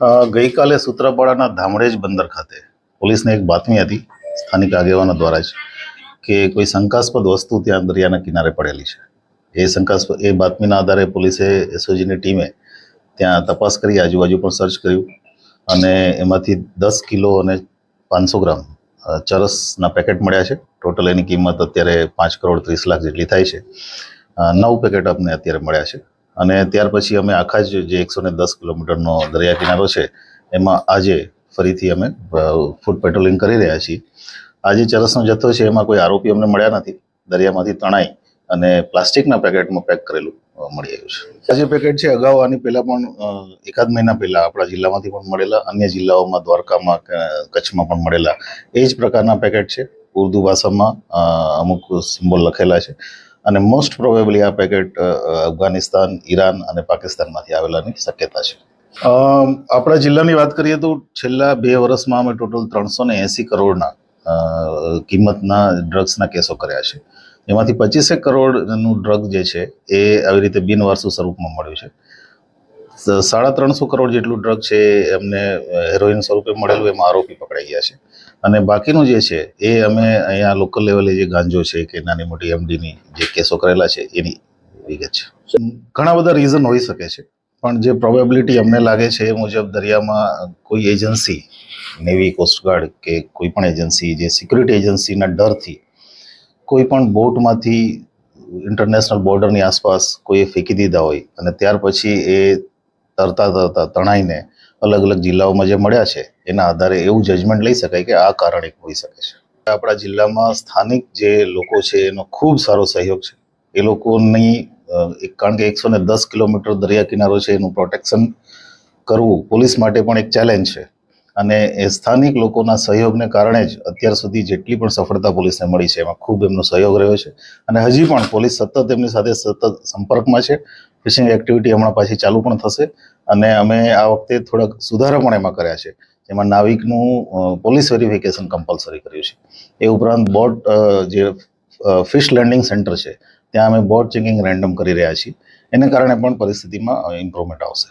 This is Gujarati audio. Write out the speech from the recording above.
ગઈકાલે સૂત્રાપાડાના ધામરેજ બંદર ખાતે પોલીસને એક બાતમી હતી સ્થાનિક આગેવાનો દ્વારા જ કે કોઈ શંકાસ્પદ વસ્તુ ત્યાં દરિયાના કિનારે પડેલી છે. એ શંકાસ્પદ, એ બાતમીના આધારે પોલીસે એસઓજીની ટીમે ત્યાં તપાસ કરી, આજુબાજુ પણ સર્ચ કર્યું અને એમાંથી દસ કિલો અને પાંચસો ગ્રામ ચરસના પેકેટ મળ્યા છે. ટોટલ એની કિંમત અત્યારે પાંચ કરોડ ત્રીસ લાખ જેટલી થાય છે. નવ પેકેટ અમને અત્યારે મળ્યા છે. અને ત્યાર પછી અમે આખા જ જે એકસો ને દસ કિલોમીટરનો દરિયા કિનારો છે, એમાં આજે ફરીથી અમે ફૂડ પેટ્રોલિંગ કરી રહ્યા છીએ. આજે ચરસનો જથ્થો છે, એમાં કોઈ આરોપી અમને મળ્યા નથી. દરિયામાંથી તણાઈ અને પ્લાસ્ટિકના પેકેટમાં પેક કરેલું મળી આવ્યું છે. આ જે પેકેટ છે, અગાઉ આની પહેલાં પણ એકાદ મહિના પહેલાં આપણા જિલ્લામાંથી પણ મળેલા, અન્ય જિલ્લાઓમાં, દ્વારકામાં કચ્છમાં પણ મળેલા. એ જ પ્રકારના પેકેટ છે. ઉર્દુ ભાષામાં અમુક સિમ્બોલ લખેલા છે. અને મોસ્ટ પ્રોબેબલી આ પેકેટ અફઘાનિસ્તાન, ઈરાન અને પાકિસ્તાનમાંથી આવેલાની શક્યતા છે. આપણા જિલ્લાની વાત કરીએ તો છેલ્લા બે વર્ષમાં અમે ટોટલ ત્રણસો ને એંસી કરોડના કિંમતના ડ્રગ્સના કેસો કર્યા છે. એમાંથી પચીસેક કરોડનું ડ્રગ જે છે એ આવી રીતે બિનવારસુ સ્વરૂપમાં મળ્યું છે. સાડા ત્રણસો કરોડ જેટલું ડ્રગ છે એમને હેરોઇન સ્વરૂપે મળેલું, એમાં આરોપી પકડાઈ ગયા છે. અને બાકીનું જે છે, એ અમે અહીંયા લોકલ લેવલે જે ગાંજો છે કે નાની મોટી એમડીની જે કેસો કરેલા છે, એની વિગત છે. ઘણા બધા રીઝન હોઈ શકે છે, પણ જે પ્રોબેબિલિટી અમને લાગે છે એ મુજબ દરિયામાં કોઈ એજન્સી નેવી કોસ્ટગાર્ડ કે કોઈ પણ એજન્સી જે સિક્યુરિટી એજન્સીના ડરથી કોઈ પણ બોટમાંથી ઇન્ટરનેશનલ બોર્ડરની આસપાસ કોઈએ ફેંકી દીધા હોય અને ત્યાર પછી એ તરતા તરતા તણાઈને અલગ અલગ જિલ્લાઓમાં જે મળ્યા છે, એના આધારે એવું જજમેન્ટ લઈ શકાય કે આ કારણ એક હોઈ શકે છે. આપણા જિલ્લામાં સ્થાનિક જે લોકો છે, એનો ખૂબ સારો સહયોગ છે. એ લોકોની કારણ કે એકસો ને દસ કિલોમીટર દરિયા કિનારો છે, એનું પ્રોટેક્શન કરવું પોલીસ માટે પણ એક ચેલેન્જ છે. અને એ સ્થાનિક લોકોના સહયોગને કારણે જ અત્યાર સુધી જેટલી પણ સફળતા પોલીસને મળી છે, એમાં ખૂબ એમનો સહયોગ રહ્યો છે. અને હજી પણ પોલીસ સતત એમની સાથે સતત સંપર્કમાં છે. ફિશિંગ એક્ટિવિટી હમણાં પાછી ચાલુ પણ થશે અને અમે આ વખતે થોડાક સુધારા પણ એમાં કર્યા છે. જેમાં નાવિકનું પોલીસ વેરિફિકેશન કમ્પલસરી કર્યું છે. એ ઉપરાંત બોટ જે ફિશ લેન્ડિંગ સેન્ટર છે, ત્યાં અમે બોટ ચેકિંગ રેન્ડમ કરી રહ્યા છીએ. એને કારણે પણ પરિસ્થિતિમાં ઇમ્પ્રુવમેન્ટ આવશે.